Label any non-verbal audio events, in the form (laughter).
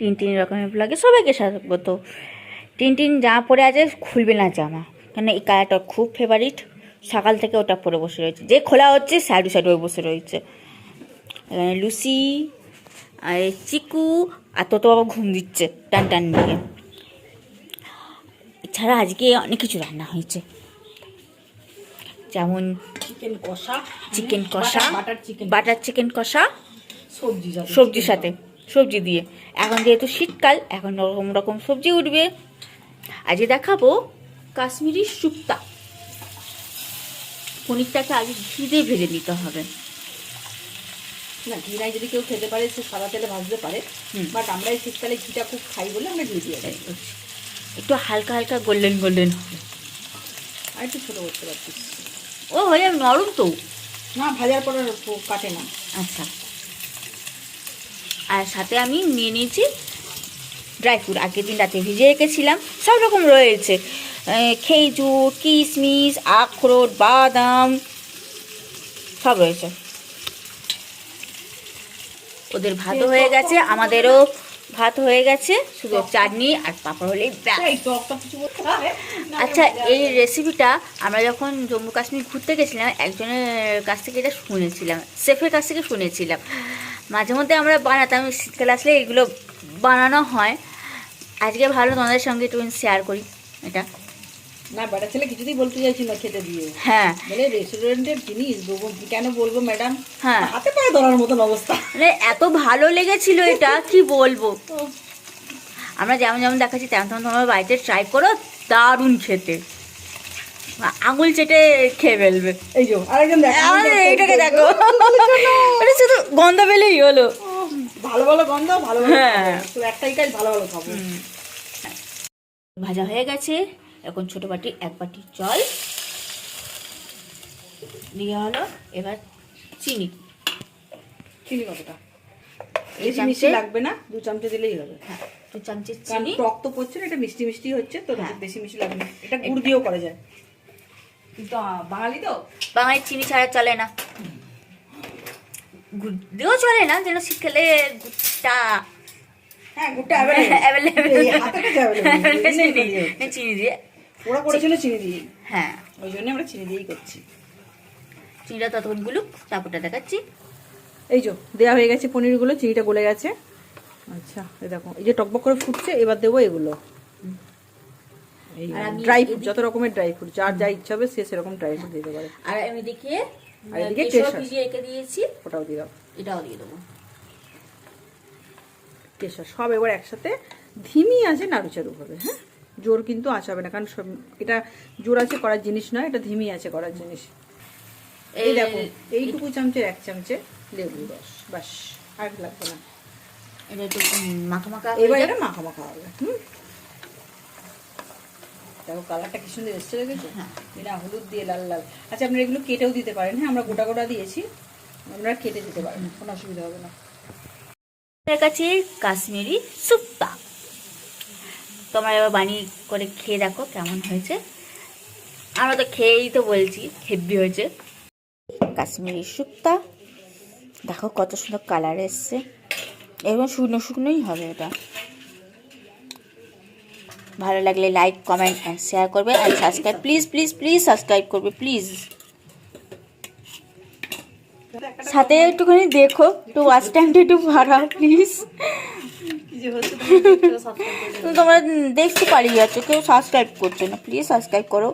তিন তিন রকমের ব্লগে সবাইকে স্বাগত। তিন তিন জামা পরে আছে খুলবে না জামা। কেন এই কালারটা খুব ফেভারিট সকাল থেকে ওটা পরে বসে রয়েছে। যে খোলা হচ্ছে সাইডু সাইডু বসে রয়েছে। এখানে লুসি আর চিকু আর তো বাবা ঘুম দিচ্ছে টান টান দিয়ে। এছাড়া আজকে অনেক কিছু রান্না হয়েছে। যেমন চিকেন কষা। চিকেন কষা বাটার চিকেন বাটার চিকেন কষা সবজি সবজির সাথে। সবজি দিয়ে। এখন যেহেতু শীতকাল এখন রকম রকম সবজি উঠবে। আজকে দেখাবো কাশ্মীরি শুক্তা। পনিরটাকে আগে ঘি দিয়ে ভেজে নিতে হবে। না ঘি নাই যদি কেউ খেতে পারে সে সাদা তেলে ভাজতে পারে। বাট আমরা এই শীতকালে ঘিটা খুব খাই বলে আমরা ঘি দিয়ে দেয় একটু হালকা হালকা গোল্ডেন গোল্ডেন হবে। আর একটু ছোটো করতে পারছিস ও হয়ে যাবে নরম তো। না ভাজার পরে কাটে না। আচ্ছা। আর সাথে আমি নিয়ে নিয়েছি ড্রাই ফ্রুট আগের দিন রাতে ভিজে রেখেছিলাম। সব রকম রয়েছে। খেজুর কিশমিশ আখরোট বাদাম সব রয়েছে। ওদের ভাতও হয়ে গেছে। আমাদেরও ভাত হয়ে গেছে। শুধু চাটনি আর পাঁপড় হলেই আচ্ছা এই রেসিপিটা আমরা যখন জম্মু কাশ্মীর ঘুরতে গেছিলাম একজনের কাছ থেকে এটা শুনেছিলাম। শেফের কাছ থেকে শুনেছিলাম। মাঝে মধ্যে আমরা বানাতাম শীতকালে আসলে এগুলো বানানো হয়। আজকে ভালো তোমাদের সঙ্গে একটু শেয়ার করি এটা। না বেটা ছেলে কিছুতেই বলতে চাইছি না খেতে দিয়ে। হ্যাঁ। বলে রেস্টুরেন্টের জিনিস বলব কেন বলব ম্যাডাম হ্যাঁ। হাতে পায়ে ধরার মতন অবস্থা। মানে এত ভালো লেগেছিল এটা কি বলব? আমরা যেমন যেমন দেখাচ্ছি তেমন তেমন তোমার বাড়িতে ট্রাই করো দারুণ খেতে। আঙুল চেটে খেয়ে ফেলবে। এই যে আরেকজন দেখ এইটাকে দেখো। শুধু (laughs) গন্ধ পেলেই হলো। ভালো ভালো গন্ধ ভালো ভালো হ্যাঁ। তো একটাই কাজ ভালো ভালো খাব ভাজা হয়ে গেছে। এখন ছোট বাটি এক বাটি জল। দিয়ে হলো এবার চিনি। চিনি কতটা? এই বেশি মিষ্টি লাগবে না? দু চামচে দিলেই হবে। হ্যাঁ দু চামচের চিনি। টক তো পড়ছে না এটা মিষ্টি মিষ্টি হচ্ছে তো হ্যাঁ। বেশি মিষ্টি লাগবে না। এটা গুড় দিয়েও করা যায়। কিন্তু বাঙালি তো? বাঙালির চিনি ছাড়া চলে না। গুড় চলে না যেন শীতকালে গুড়টা (laughs) হ্যাঁ। চিনি দিয়ে। ওরা করেছিল চিনি দিয়ে। হ্যাঁ। ওই জন্য আমরা চিনি দিয়েই করছি। চিনিটা ততক্ষণ গুলুক তারপরটা দেখাচ্ছি। এই যে দেওয়া হয়ে গেছে পনিরগুলো চিনিটা গলে গেছে। আচ্ছা এই দেখো এই যে টকবক করে ফুটছে এবার দেবো এগুলো। এই ড্রাই ফ্রুট যত রকমের ড্রাই ফ্রুট যার যা ইচ্ছা হবে সে সেরকম ড্রাই ফ্রুট দিতে পারে। আর আমি দেখিয়ে আর এদিকে কেশর। ভিজিয়ে রেখে দিয়েছি। ওটাও দিয়ে দাও। এটাও দিয়ে দেবো। কেশর সব এবার একসাথে ধিমি আছে নাড়ুচাড়ু হবে হ্যাঁ? জোর কিন্তু আসাবে না কারণ সব এটা জোর আছে করার জিনিস নয় এটা ধিমি আছে করার জিনিস। এই দেখো এইটুকু চামচের এক চামচে লেবু। রস বাস আর লাগবে না। এটা একটু মাখা মাখা এবার এটা মাখা মাখা হবে হুম? দেখো কালারটা কি সুন্দর এসছে দেখেছ? হ্যাঁ। এটা হলুদ দিয়ে লাল লাল। আচ্ছা আপনারা এগুলো কেটেও দিতে পারেন। হ্যাঁ আমরা গোটা গোটা দিয়েছি। আপনারা কেটে দিতে পারেন কোনো অসুবিধা হবে না। কাছে কাশ্মীরি সুপ্তা তোমরা এবার বানিয়ে করে খেয়ে দেখো কেমন হয়েছে। আমরা তো খেয়েই তো বলছি হেভি হয়েছে। কাশ্মীরি শুক্তা দেখো কত সুন্দর কালার এসছে। এরকম শুকনো শুকনোই হবে এটা। ভালো লাগলে লাইক কমেন্ট অ্যান্ড শেয়ার করবে and subscribe please please please subscribe করবে প্লিজ সাথে একটুখানি দেখো একটু ওয়াচ টাইমটা একটু বাড়াও প্লিজ। তোমরা দেখতে পারি যাচ্ছ কেউ সাবস্ক্রাইব করছ না প্লিজ সাবস্ক্রাইব করো।